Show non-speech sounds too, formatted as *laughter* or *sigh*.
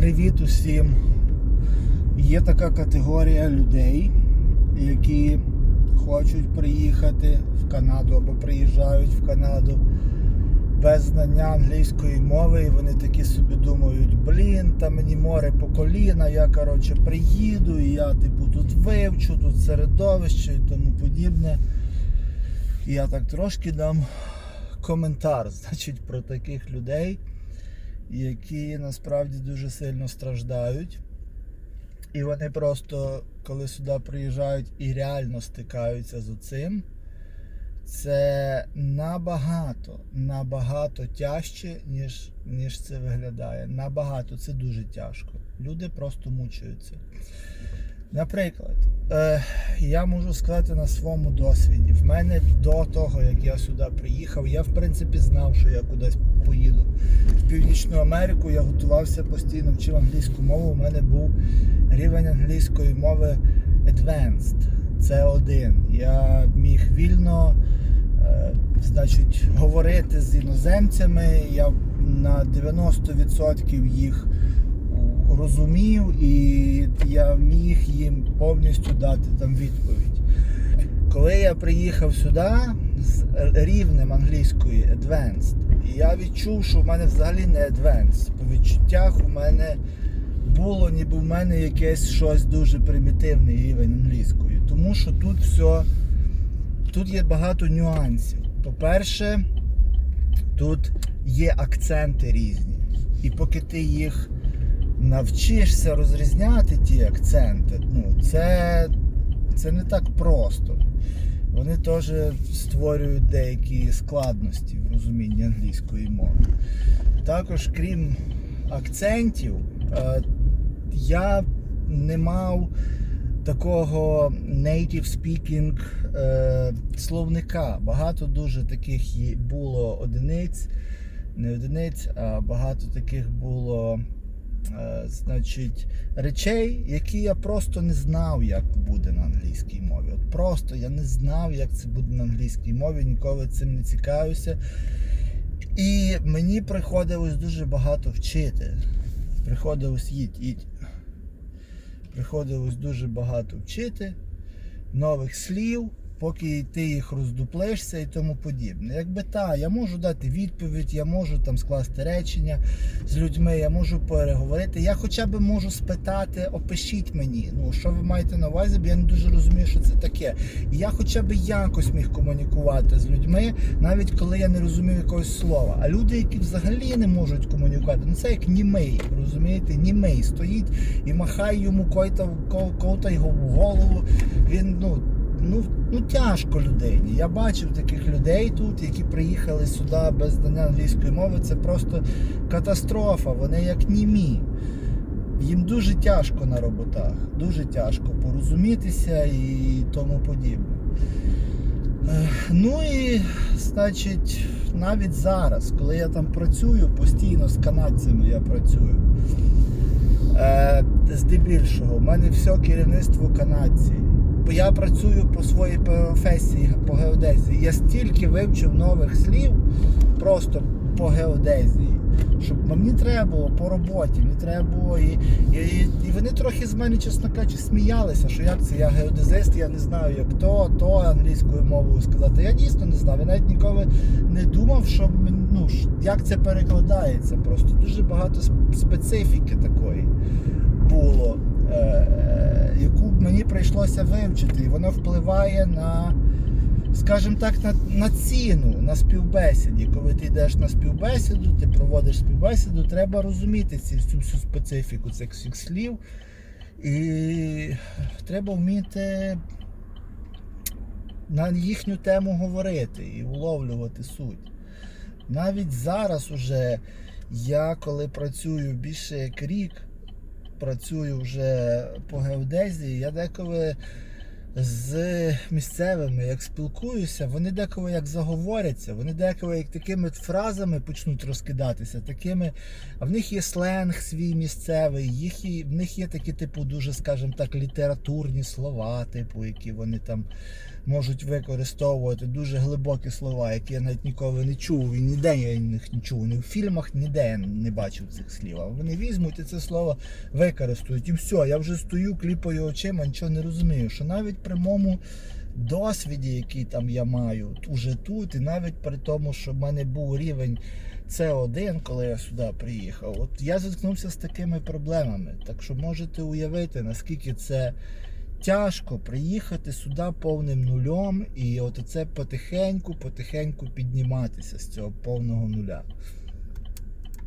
Привіт усім! Є така категорія людей, які хочуть приїхати в Канаду або приїжджають в Канаду без знання англійської мови, і вони такі собі думають, блін, та мені море по коліна, я коротше приїду, і я типу тут вивчу, тут середовище і тому подібне. І я так трошки дам коментар, *laughs* значить, про таких людей які насправді дуже сильно страждають. І вони просто, коли сюди приїжджають і реально стикаються з оцим, це набагато, набагато тяжче, ніж, ніж це виглядає. Набагато, це дуже тяжко. Люди просто мучаються. Наприклад, е, я можу сказати на своєму досвіді. В мене до того, як я сюди приїхав, я в принципі знав, що я кудись поїду. В Північну Америку я готувався постійно, вчив англійську мову. У мене був рівень англійської мови Advanced. Це один. Я міг вільно е, значить, говорити з іноземцями. Я на 90% їх розумів, і я міг їм повністю дати там відповідь. Коли я приїхав сюди з рівнем англійської Advanced, я відчув, що в мене взагалі не Advanced. По відчуттях у мене було, ніби в мене якесь щось дуже примітивний рівень англійської. Тому що тут все, тут є багато нюансів. По-перше, тут є акценти різні. І поки ти їх навчишся розрізняти ті акценти, ну, це, це не так просто. Вони теж створюють деякі складності в розумінні англійської мови. Також, крім акцентів, е, я не мав такого native speaking е, словника. Багато дуже таких було одиниць, не одиниць, а багато таких було значить, речей, які я просто не знав, як буде на англійській мові. От просто я не знав, як це буде на англійській мові, ніколи цим не цікавився. І мені приходилось дуже багато вчити. Приходилось їдь, їдь. Приходилось дуже багато вчити нових слів, поки ти їх роздуплишся і тому подібне. Якби та, я можу дати відповідь, я можу там скласти речення з людьми, я можу переговорити. Я хоча б можу спитати, опишіть мені, ну що ви маєте на увазі, бо я не дуже розумію, що це таке. І я хоча б якось міг комунікувати з людьми, навіть коли я не розумів якогось слова. А люди, які взагалі не можуть комунікувати, ну це як німей, розумієте? Німей стоїть і махає йому койта, ко- ковта його в голову. Він ну. Ну, ну тяжко людині. Я бачив таких людей тут, які приїхали сюди без знання англійської мови. Це просто катастрофа. Вони як німі. Їм дуже тяжко на роботах, дуже тяжко порозумітися і тому подібне. Ну і, значить, навіть зараз, коли я там працюю, постійно з канадцями я працюю. Е, здебільшого, в мене все керівництво канадці. Бо я працюю по своїй професії по геодезії. Я стільки вивчив нових слів просто по геодезії. Щоб мені треба було по роботі, мені треба було і, і, і вони трохи з мене, чесно кажучи, сміялися, що як це я геодезист, я не знаю, як то, то англійською мовою сказати. Я дійсно не знав. Я навіть ніколи не думав, що ну, як це перекладається. Просто дуже багато специфіки такої було, е, е, яку мені прийшлося вивчити, і воно впливає на, скажімо так, на, на ціну на співбесіді. Коли ти йдеш на співбесіду, ти проводиш співбесіду, треба розуміти цю всю специфіку цих всіх слів. І треба вміти на їхню тему говорити і уловлювати суть. Навіть зараз уже я коли працюю більше як рік, працюю вже по геодезії, я деколи з місцевими, як спілкуюся, вони деколи як заговоряться, вони деколи як такими фразами почнуть розкидатися, такими, а в них є сленг свій місцевий, їх і, в них є такі, типу, дуже, скажімо так, літературні слова, типу, які вони там можуть використовувати, дуже глибокі слова, які я навіть ніколи не чув, і ніде я їх не чув, ні в фільмах ніде я не бачив цих слів. А вони візьмуть і це слово використають. І все, я вже стою, кліпаю очима, нічого не розумію. Що навіть при моєму досвіді, який там я маю, уже тут, і навіть при тому, що в мене був рівень С1, коли я сюди приїхав, от я зіткнувся з такими проблемами. Так що можете уявити, наскільки це тяжко приїхати сюди повним нульом і от це потихеньку, потихеньку підніматися з цього повного нуля.